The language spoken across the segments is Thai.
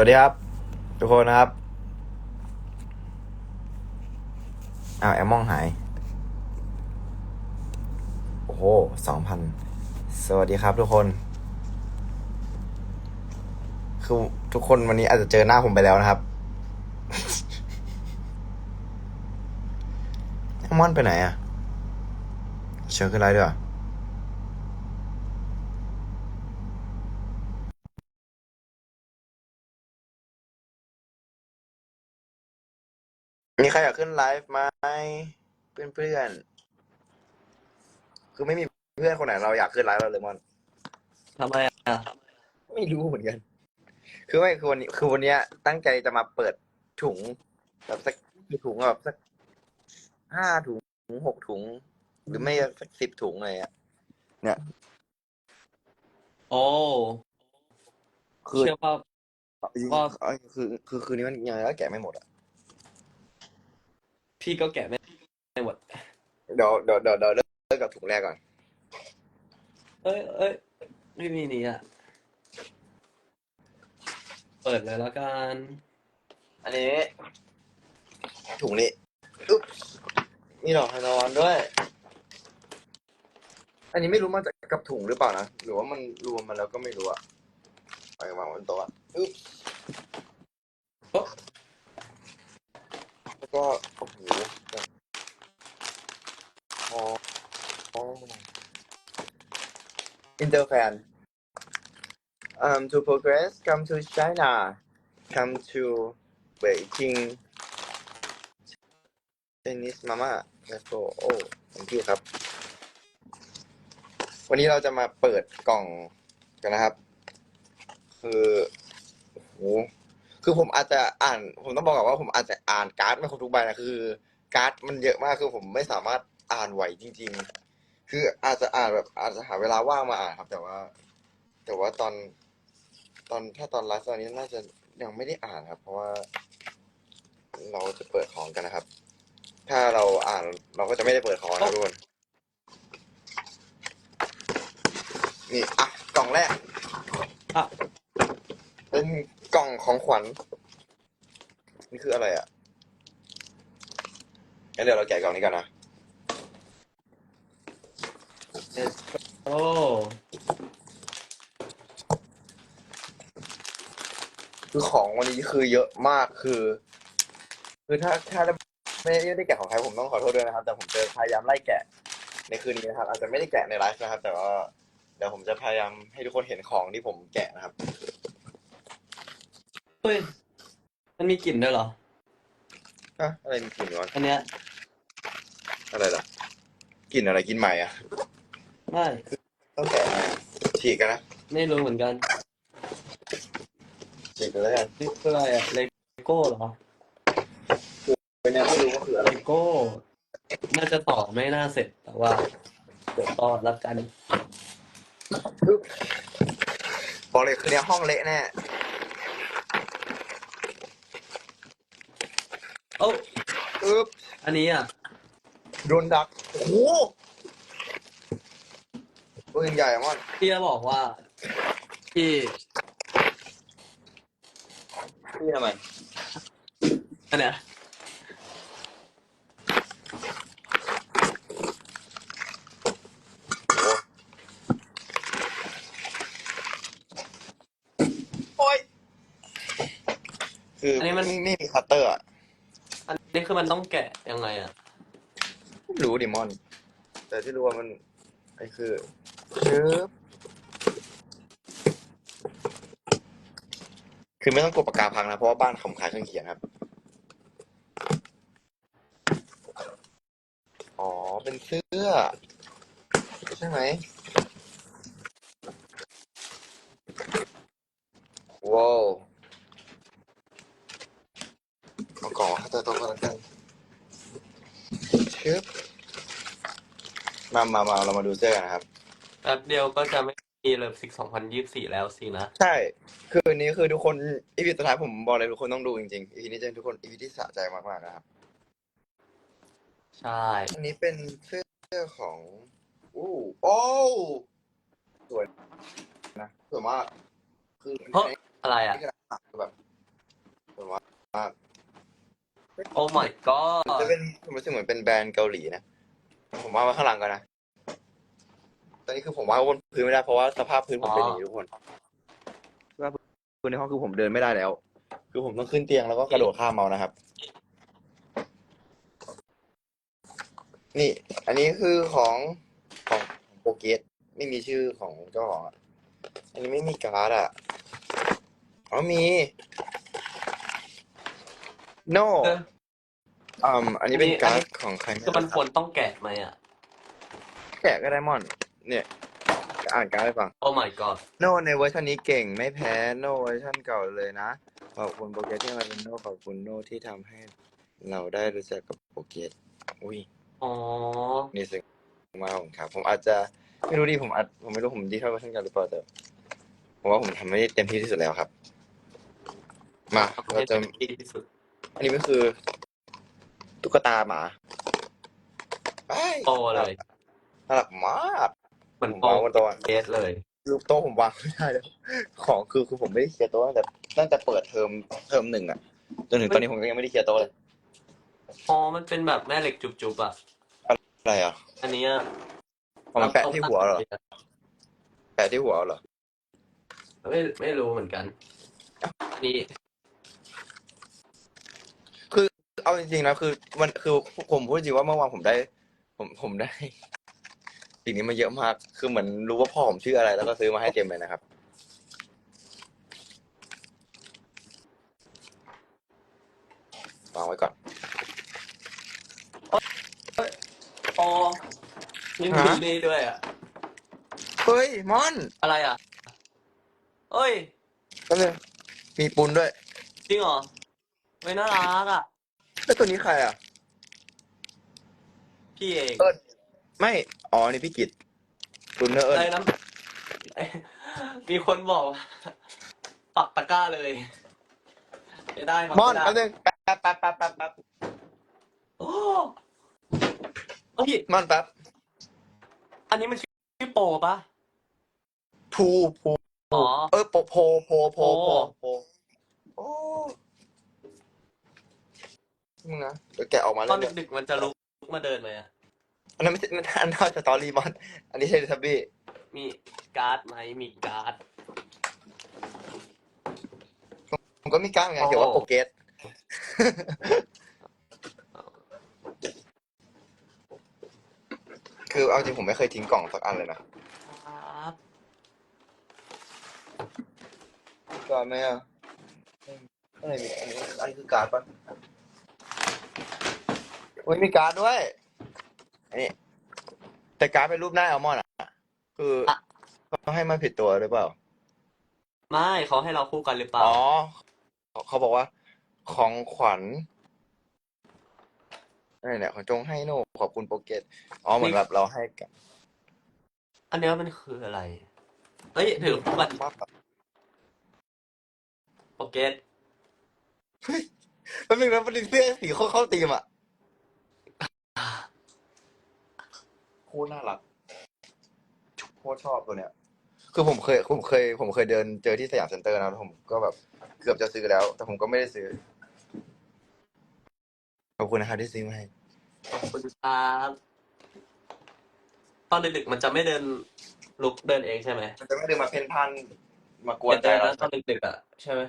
วัสดีครับ ทุกคนนะครับอ้าวแอมมองหาย โอ้โหสองพันสวัสดีครับทุกคน คือทุกคนวันนี้อาจจะเจอหน้าผมไปแล้วนะครับแอมมอนไปไหนอะเชิญขึ้นไลน์ด้วย มีใครอยากขึ้นไลฟ์ไหมเพื่อนเพื่อนๆคือไม่มีเพื่อนคนไหนเราอยากขึ้นไลฟ์เราเลยมอน ทำไมอะ ไม่รู้เหมือนกัน คือไม่คือวันนี้คือวันเนี้ย ตั้งใจจะมาเปิดถุงแบบสักกี่ถุงอะแบบสักห้าถุงหกถุง หรือไม่ก็สักสิบถุงอะไรอะโอ้คือเชื่อป่ะว่า คือคือคืนนี้มันยังไงก็แกะไม่หมดอะ พี่ก็แกะไม่ไม่หมดเดี๋ยวเดี๋ยวเดี๋ยวเดี๋ยวเริ่มกับถุงแรกก่อน เอ้ยเอ้ยไม่มีนี้อะ เปิดเลยแล้วกัน อันนี้ ถุงนี้อุ๊บมีดอกฮานอนด้วย อันนี้ไม่รู้มาจากกับถุงหรือเปล่านะ หรือว่ามันรวมมาแล้วก็ไม่รู้อะไปวางบนโต๊ะอะอุ๊บโอ๊ะ ก็โอ้โหพอพออินเตอร์แฟน um to progress come to China come to Beijing Chinese าม่าแล้วก็โอ้ผมพี่ครับ วันนี้เราจะมาเปิดกล่องกันนะครับ คือโอ้ คือผมอาจจะอ่าน ผมต้องบอกก่อนว่าผมอาจจะอ่านการ์ดไม่ครบทุกใบนะคือ การ์ดมันเยอะมากคือผมไม่สามารถอ่านไหวจริง ๆ คืออาจจะอ่านแบบอาจจะหาเวลาว่างมาอ่านครับ แต่ว่า แต่ว่าตอน ตอนถ้าตอนไลฟ์ตอนนี้น่าจะยังไม่ได้อ่านครับ เพราะว่า เราจะเปิดของกันนะครับ ถ้าเราอ่านเราก็จะไม่ได้เปิดของนะทุกคนนี่อะกล่องแรกอะ เป็นก ล่องของขวัญ นี่คืออะไรอะงั้นเดี๋ยวเราแกะกล่องนี้กันนะ โอ้คือของวันนี้คือเยอะมากคือ คือถ้าถ้าไม่ไม่ได้แกะของใครผมต้องขอโทษด้วยนะครับ แต่ผมจะพยายามไล่แกะ ในคืนนี้นะครับ อาจจะไม่ได้แกะในไลฟ์นะครับ แต่ว่าเดี๋ยวผมจะพยายามให้ทุกคนเห็นของที่ผมแกะนะครับ ฮ้ย มันมีกลิ่นด้วยเหรอ อะอะไรมีกลิ่นวะอันเนี้ยอะไรล่ะกลิ่นอะไรกลิ่นใหม่อะไม่ต้องแกะไหมฉีกกันนะไม่รู้เหมือนกันฉีกกันแล้วกันนี่คืออะไรอะเลโก้เหรอเป็นยังไม่รู้ว่าคืออะไรเลโก้ น่าจะต่อไม่น่าเสร็จ แต่ว่าเดี๋ยวต่อแล้วกัน บอกเลยคืนนี้ห้องเละแน่ โอ้าอึ๊บอันนี้อะโดนดัก โอ้โหปืนใหญ่อะมันพี่จะบอกว่าพี่นี่ทำไมอันเนี้ยโอ้ยคืออันนี้มัน นี่นี่มีคัตเตอร์อะ อันนี้คือมันต้องแกะยังไงอะ ไม่รู้ดิมอน แต่ที่รู้ว่ามันไอ้คือชึบคือไม่ต้องกดปากกาพังนะ เพราะว่าบ้านผมขายเครื่องเขียนครับ อ๋อ เป็นเสื้อ ใช่ไหมว้าว เอากล่องเข้าใจตรงกันแล้วกันชึบมามามาเรามาดูเสื้อกันนะครับ แป๊บเดียวก็จะไม่มีเลิฟซิกสองพันยี่สิบสี่แล้วสินะ ใช่ คืออันนี้คือทุกคนอีพีสุดท้ายผมบอกเลยทุกคนต้องดูจริงๆอีพีนี้จะเป็นทุกคนอีพีที่สะใจมากๆนะครับ ใช่ อันนี้เป็นเสื้อของอู้โอ้สวยนะสวยมากคือมันเฮ้ยใช้อะไรอะกระดาษแบบมาก โอ้ my god จะเป็นผมรู้สึกเหมือนเป็นแบรนด์เกาหลีนะ ผมว่าไว้ข้างหลังก่อนนะ ตอนนี้คือผมว่าบนพื้นไม่ได้เพราะว่าสภาพพื้นผมเป็นอย่างนี้ทุกคนสภาพพื้นในห้องคือผมเดินไม่ได้แล้ว คือผมต้องขึ้นเตียงแล้วก็กระโดดข้ามเมานะครับ นี่ อันนี้คือของของของโปรเกสไม่มีชื่อของเจ้าของอะอันนี้ไม่มีการ์ดอะ อ๋อมี no เอออืมอันนี้เป็นอันนี้การ์ดของใครไคือมันควรต้องแกะไหมอะ แกะก็ได้มอน เนี่ยจะอ่านการ์ดให้ฟังโอ้ my god โนในเวอร์ชันนี้เก่งไม่แพ้โนเวอร์ชันเก่าเลยนะ ขอบคุณโปรเกสที่มาเป็นโนขอบคุณโนที่ทำให้เราได้รู้จักกับโปรเกสอุ้ยอ๋อ นี่ซึ้งมากผมครับ ผมอาจจะไม่รู้ดิผมอาจผมไม่รู้ผมดีเท่าเวอร์ชันเก่าหรือเปล่าแต่ผมว่าผมทำไม่ได้เต็มที่ที่สุดแล้วครับ มาเราจะดีที่สุด อันนี้ก็คือ ตุ๊กตาหมาไปโตเลยน่ารักมากเหมือนผมโตวางบนโต๊ะเกสเลยรูปโต๊ะผมวางไม่ได้แล้วของคือคือผมไม่ได้เคลียร์โต๊ะตั้งแต่ตั้งแต่เปิดเทอมเทอมหนึ่งอะจนถึงตอนนี้ผมก็ยังไม่ได้เคลียร์โต๊ะเลยอ๋อมันเป็นแบบแม่เหล็กจุบๆอะ อะไรอะอันเนี้ยเอามาแปะที่หัวเหรอแปะที่หัวเหรอไม่ไม่รู้เหมือนกัน อันนี้ เอาจริงๆนะคือมันคือผมพูดจริงว่าเมื่อวานผมได้ ผมผมได้สิ่งนี้มาเยอะมาก คือเหมือนรู้ว่าพ่อผมชื่ออะไร แล้วก็ซื้อมาให้เต็มเลยนะครับ วางไว้ก่อนอ๋อนี่มีฮะนี่ด้วยอะ เฮ้ยมอนอะไรอะ เอ้ย ก็เลยมีปูนด้วย จริงเหรอไม่น่ารักอะ แล้วตัวนี้ใครอะ พี่เองเอิ้นไม่ อ๋อ นี่พี่กิตตุนเนอร์เอิอะไรญนะมีคนบอกว่าปักตะกร้าเลยไม่ได้ครับมอนไได้แป๊บนึงแป๊บแป๊บแป๊บแป๊บแป๊บแป๊บโอ้เฮ้ยมอนแป๊บอันนี้มันชื่อโปปะภูภูอ๋อ เออโปโพโพโพโพโพโอ้ มึงนะเดี๋ยวแกะออกมาตแล้อวนเนี่ยดึกๆมันจะลุกมาเดินไหมอะอันนั้นไม่ใช่อันนั้นสตอรี่มอนอันนี้ใช่ทับบี้มีการ์ดไหมมีการ์ด ผมก็มีกล้ามไงโอ้ เขียนว่าโปรเกสคือเอาจริงผมไม่เคยทิ้งกล่องสักอันเลยนะครับการไหมอะอะไรมีอันนี้อันนี้คือการ์ดปะ โอ้ยมีการ์ดด้วยอันนี้แต่การ์ดเป็นรูปหน้าอัลมอนด์อะ คือเขาให้มาผิดตัวหรือเปล่า ไม่เขาให้เราคู่กันหรือเปล่า อ๋อ เขาบอกว่า ของขวัญอะไรเนี่ยของจงให้โน่ขอบคุณโปรเกตอ๋อเหมือนแบบเราให้กันอันเนี้ยมันคืออะไรเฮ้ยถือคู่กันมากแบบโปเกตมันเป็นมันเป็นเสื้อสีเข้าเข้าตีมอะ โคตรน่ารักโคตรชอบตัวเนี้ย คือผมเคยผมเคย ผมเคยเดินเจอที่สยามเซ็นเตอร์นะแล้วผมก็แบบเกือบจะซื้อแล้ว แต่ผมก็ไม่ได้ซื้อ ขอบคุณนะครับที่ซื้อมาให้ขอบคุณครับตอนดึกๆมันจะไม่เดินลุกเดินเองใช่ไหมมันจะไม่เดินมาเพ่นพ่านมากวนใจเดินเรานะตอนดึกๆอะใช่ไหม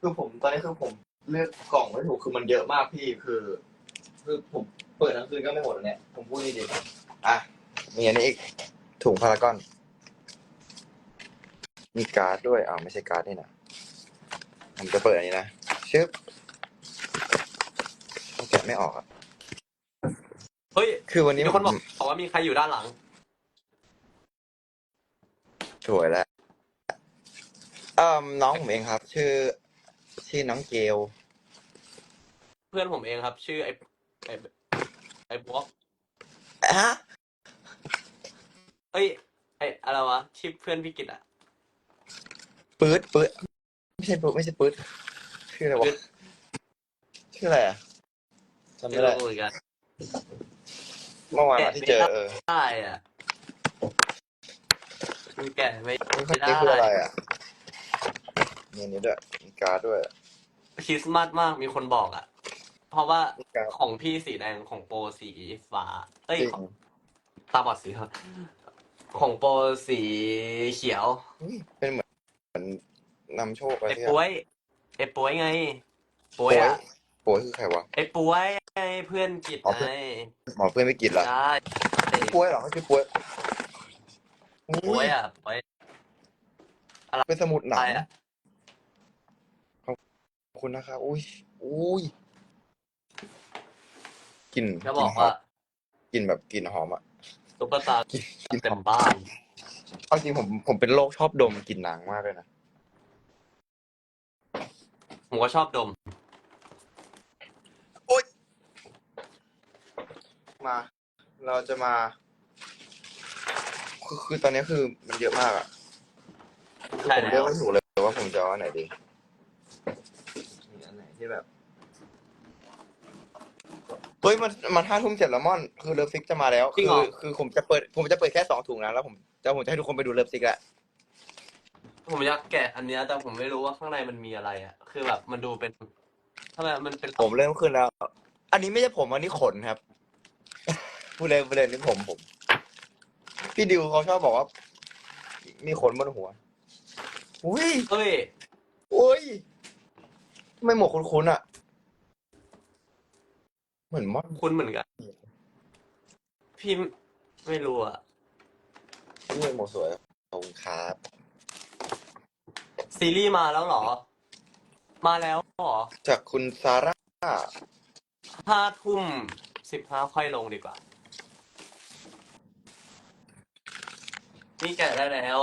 คือผมตอนนี้คือผมเลือกกล่องไม่ถูกคือมันเยอะมากพี่คือ คือผม เปิดทั้งคืนก็ไม่หมดอันเนี่ยผมพูดดีๆอะ มีอันนี้อีก ถุงพารากอน มีการ์ดด้วยอ่าวไม่ใช่การ์ดนี่นะ ผมจะเปิดอันนี้นะ ชึบแกะไม่ออกอะเฮ้ยคือวันนี้มีผคนมบอกบอกว่ามีใครอยู่ด้านหลัง สวยแล้วเอ่อน้องผมเองครับ ชื่อ ชื่อน้องเกล เพื่อนผมเองครับ ชื่อไอ้ไอ้ ไอ้บล็อกฮะเอ้ย ไอ้อะไรวะชื่อเพื่อนพี่กิตอะ ปื๊ดปื๊ดไม่ใช่ปื๊ดไม่ใช่ปื๊ดชื่ออะไรวะชื่ออะไรอะจำไม่ไม่ได้รู้เหมือนกัน เมื่อวานที่เจอเออได้อะมันแก่ไม่นี่ไม่ได้คืออะไรอะมีอันนี้ด้วยมีการ์ดด้วยคริสต์มาสมากมีคนบอกอะ เพราะว่าครับของพี่สีแดงของโปรสีฟ้า เอ้ยจริงของตาบอดสีครับของโปรสีเขียว อุ๊ยเป็นเหมือนเหมือนนำโชคอะไรไอ้ที่ป่วยไอ้ป่วยไงป่วโอ้ยยอะโอ้ยคือใครวะ ไอ้ป่วยไงเพื่อนกิจอ๋อไงเพื่อน หมอเพื่อนไม่กินเหรอใช่ป่วยเหรอเขาชื่อป่วยอุ๊ป่วยอะป่วย เป็นสมุดหนัอะงไรอะขอบคุณนะครับอุ้ยอุ้ย กลิ่นจะบอกว่า กลิ่นแบบกลิ่นหอมอะตุ๊กตากินกินเต็มบ้านเอาจริงผมผมเป็นโรคชอบดมกลิ่นหนังมากเลยนะผมก็ชอบดมมา เราจะมา คือคือตอนนี้คือมันเยอะมากอะใช่ผมเลืแล้อกวไม่ถูกเลยว่าผมจะเอาอันไหนดีมีอันไหนที่แบบเฮ้ยมันมันห้าทุ่มเจ็ดแล้วม่อนคือเลิฟซิกจะมาแล้วจริงเหรอคือคือผมจะเปิดผมจะเปิดแค่สองถุงนะแล้วผมจะผมจะให้ทุกคนไปดูเลิฟซิกแหละผมอยากแกะอันเนี้ยแต่ผมไม่รู้ว่าข้างในมันมีอะไรอะ คือแบบมันดูเป็นทำไมมันเป็นผมเริ่มขึ้นแล้ว อันนี้ไม่ใช่ผมอันนี้ขนครับ พูดเลยพูดเลยนี่ผมผม พี่ดิวเขาชอบบอกว่า มีขนบนหัวอุ้ยเฮ้ย อุ้ยทำไม่หมวกคุ้นๆอะ เหมือนม่อนคุณเหมือนกัน พี่ไม่รู้อะนี่หมวกสวยขอบคุณครับซีรีส์มาแล้วเหรอ มาแล้วเหรอจากคุณซาร่าห้าทุ่มสิบห้าค่อยลงดีกว่า นี่แกะได้แล้ว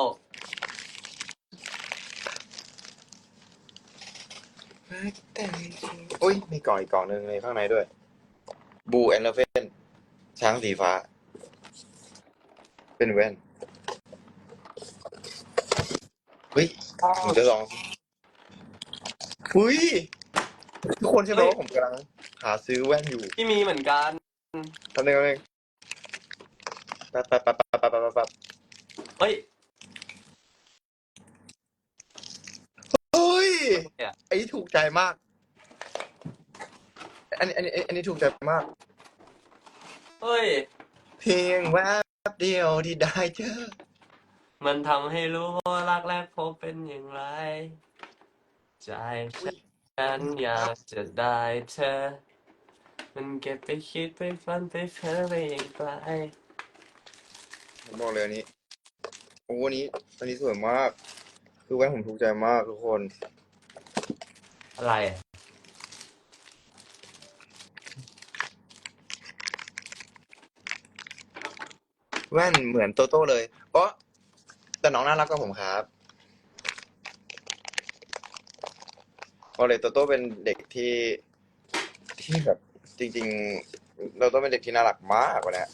อุ้ยมีกล่องอีกกล่องหนึ่งในข้างในด้วย บูแอนเลเฟนช้างสีฟ้า เป็นแว่น เฮ้ยผมจะลองอุ้ยทุกคนใช่ไหมเฮ้ยว่าผมกำลังหาซื้อแว่นอยู่พี่มีเหมือนกันทำหนึ่งทำหนึ่งแป๊บแป๊บแป๊บแป๊บแป๊บแป๊บแป๊บเฮ้ย เฮ้ยเนี่ยไอ้นี่ถูกใจมาก อันนี้อันนี้อันนี้ถูกใจมาก เฮ้ย เพียงแวบเดียวที่ได้เจอ มันทำให้รู้ว่ารักแรกพบเป็นอย่างไร ใจฉันอยากจะได้เธอ มันเก็บไปคิดไปฝันไปเพ้อไปอย่างไกลผมบอกเลยอันนี้โอ้อันนี้อันนี้สวยมาก คือแว่นผมถูกใจมากทุกคน อะไร แว่นเหมือนโตโต้เลย เพราะแต่น้องน่ารักกว่าผมครับบอกเลยโตโต้เป็นเด็กที่ที่แบบจริงๆเราต้องเป็นเด็กที่น่ารักมากกว่านี้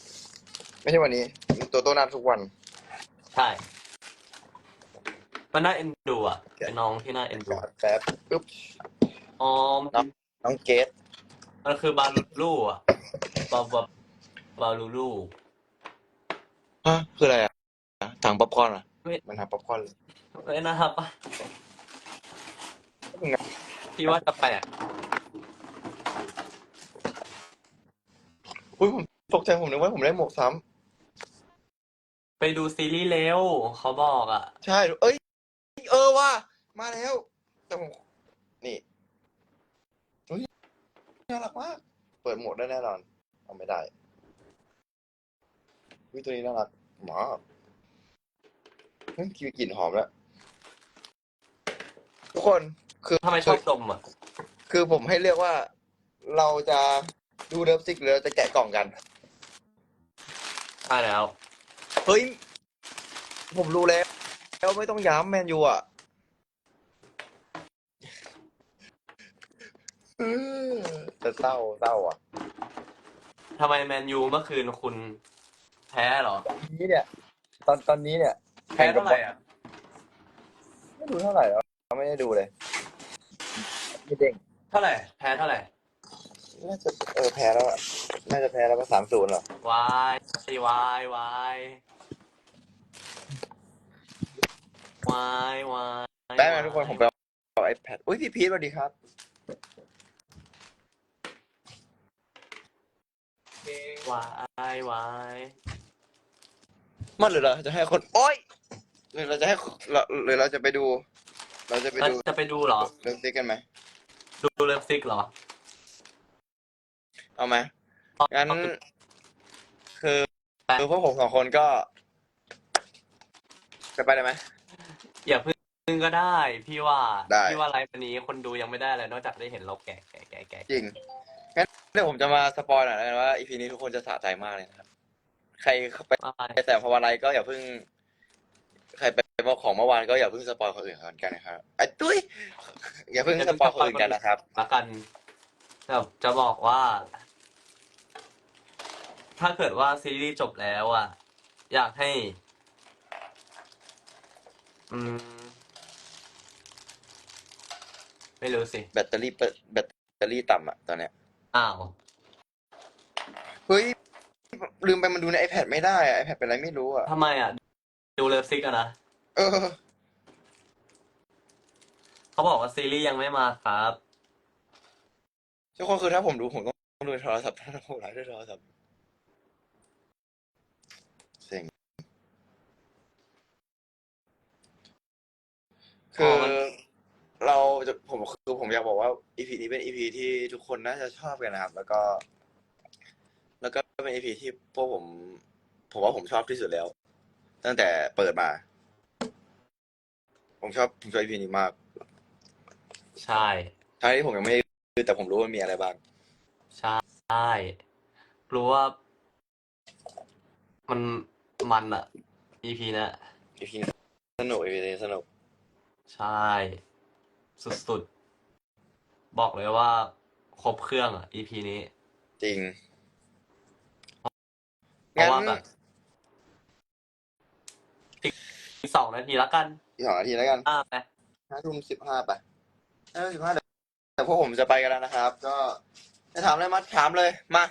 ไม่ใช่วันนี้โตโต้น่ารักทุกวัน ใช่ มันน่าเอ็นดูอะเป็นน้องที่น่าเอ็นดูแป๊บปุ๊บอ๋อครับน้องเกดมันคือบาลูลูอะบาบาบาลูลู ฮะคืออะไรอะถังป๊อปคอร์นอะเฮ้ยมันทำป๊อปคอร์นเลยเอ้ยนะครับปะพี่ว่าจะแปลกอุ้ยผมตกใจผมนึกว่าผมได้หมวกซ้ำไปดูซีรีส์เร็วเขาบอกอะใช่ เอ้ย เออว่ะมาแล้ว แต่ผม นี่อุ๊ยน่ารักมาก เปิดโหมดได้แน่นอน เอาไม่ได้วิตัวนี้น่ารัก มากเฮ้ยคิวกลิ่นหอมแล้ว ทุกคนคือทำไมชอบดมอะ คือผมให้เลือกว่า เราจะดูเลิฟซิกหรือเราจะแกะกล่องกัน ใช่แล้ว เฮ้ย ผมรู้แล้ว แล้วไม่ต้องย้ำแมนยูอะเออแต่เศร้าเศร้าอะทำไมแมนยูเมื่อคืนคุณ แพ้เหรอ นี้เนี่ย ตอนตอนนี้เนี่ยแพ้เท่าไหร่อะ ไม่ดูเท่าไหร่แล้วไม่ได้ดูเลยไม่เด้งเท่าไหร่ แพ้เท่าไหร่ น่าจะเออแพ้แล้วน่าจะแพ้แล้วก็สามศูนย์หรอวายวายวายวายวายได้ไหมทุกคนผมไปเอาไอแพดอุ้ยพี่พีทสวัสดีครับวายวาย มันหรือเราจะให้คนโอ๊ยหรือเราจะให้เราหรือเราจะไปดู เราจะไปแล้วดูจะไปดูเหรอ เรื่องซิกกันไหมดูเลิฟซิกเหรอ เอาไหมงั้นเอาไปคือไปคือพวกผมสองคนก็ จะไปได้ไหมอย่าเพึ่งก็ได้ พี่ว่าได้พี่ว่าไลฟ์วันนี้คนดูยังไม่ได้เลยนอกจากได้เห็นเราแก่แก่แก่แก่จริงงั้นเดี๋ยวผมจะมาสปอยหน่อยแล้วกันว่าอีพีนี้ทุกคนจะสะใจมากเลยนะครับ ใครไปอะไรแต่พอวันไรก็อย่าเพิ่ง ใครไปบอกของเมื่อวานก็อย่าเพิ่งสปอยคนอื่นเขากันนะครับไอ้ตุ้ยอย่าเพิ่งสปอยคนอื่นกันนะครับละกันแต่จะบอกว่า ถ้าเกิดว่าซีรีส์จบแล้วอะ อยากให้ อืม ไม่รู้สิ แบตเตอรี่เปิดแบตเตอรี่ต่ำอะตอนเนี้ยอ้าว เฮ้ย ลืมไปมันดูใน iPad ไม่ได้อะ iPad เป็นอะไรไม่รู้อะทำไมอะ ดูเลิฟซิกอะนะเออ เขาบอกว่าซีรีส์ยังไม่มาครับ ทุกคนคือถ้าผมดูผมต้องดูในโทรศัพท์ถ้าผมไลฟ์ด้วยโทรศัพท์เซ็งคือมัน เราจะผมคือผมอยากบอกว่า EP นี้เป็น EP ที่ทุกคนน่าจะชอบกันนะครับ แล้วก็ แล้วก็เป็น EP ที่พวกผม ผมว่าผมชอบที่สุดแล้ว ตั้งแต่เปิดมา ผมชอบผมชอบ EP นี้มากใช่ทั้งที่ผมยังไม่ได้ดูแต่ผมรู้ว่ามันมีอะไรบ้าง ใช่รู้ว่า มันมันอะ EP เนะ EP สนุก EP นี้สนุก ใช่ สุดๆ บอกเลยว่า ครบเครื่องอะ EP นี้ จริงเพ ราะงั้นว่าแบบอีกอีกสองนาทีแล้วกันอีกสองนาทีแล้วกันอ่าไปห้าทุ่มสิบห้าไปห้าทุ่มสิบห้าแต่พวกผมจะไปกันแล้วนะครับ ก็จะถามอะไรมาถามเลยมา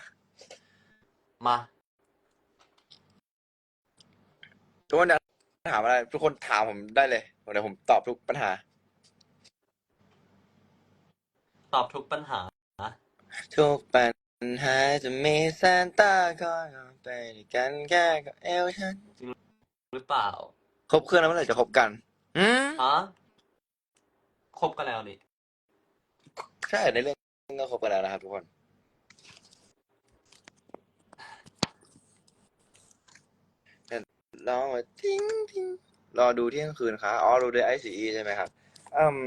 มา ทุกคนอยากถามอะไร ทุกคนถามผมได้เลยเดี๋ยวผมตอบทุกปัญหา ตอบทุกปัญหา ทุกปัญ หาจะมีซานต้าคอยเอาไปด้วยกันแค่กับเอลฉันหรือเปล่าครบเครื่องแล้วเมื่อไหร่จะครบกันอืมฮะครบกันแล้วนี่ใช่ในเรื่องก็ครบกันแล้วนะครับทุกคน รอมาทิ้งทิ้งรอดูเที่ยงคืนครับอ๋อดูด้วยไอซีใช่ไหมครับอืม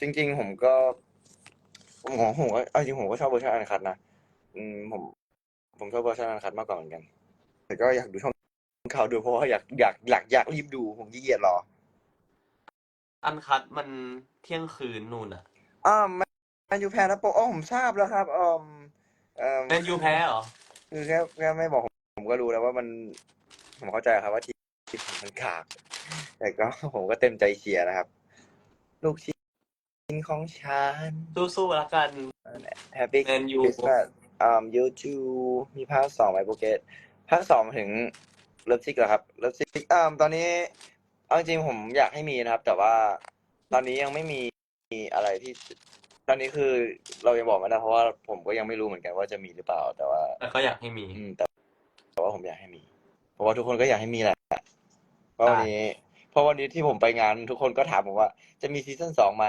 จริง ๆ ผมก็ ผมของผมก็เอาจริงผมก็ชอบเวอร์ชันอันคัดนะ อืมผม ผมชอบเวอร์ชันอันคัดมากกว่าเหมือนกัน แต่ก็อยากดูช่องเขาดูเพราะว่าอยากอยากอยากอยากรีบดูผมขี้เกียจรออันคัดมันเที่ยงคืนนู่นอะอ่าแมนยูแพ้นะโปอ๋อผมทราบแล้วครับอืมเอ่อแมนยูแพ้เหรอคือแค่แค่ไม่บอกผมผมก็รู้แล้วว่ามัน ผมเข้าใจครับว่าทีมมันขาก แต่ก็ ผมก็เต็มใจเชียร์นะครับ ลูกชิ้นของฉันสู้ๆแล้วกัน Happy แมนยู Christmas อ่า YouTube มีภาคสองไหมโปรเกตภาคสองถึงเลิฟซิกเหรอครับเลิฟซิกอ่าตอนนี้เอาจริงๆผมอยากให้มีนะครับ แต่ว่าตอนนี้ยังไม่มีอะไรที่ ตอนนี้คือเรายังบอกไม่ได้เพราะว่าผมก็ยังไม่รู้เหมือนกันว่าจะมีหรือเปล่า แต่ว่า แต่ก็อยากให้มี อืมแต่แต่ว่าผมอยากให้มี เพราะว่าทุกคนก็อยากให้มีแหละเพราะวันนี้เพราะวันนี้ที่ผมไปงาน ทุกคนก็ถามผมว่า จะมีซีซั่นสองไหม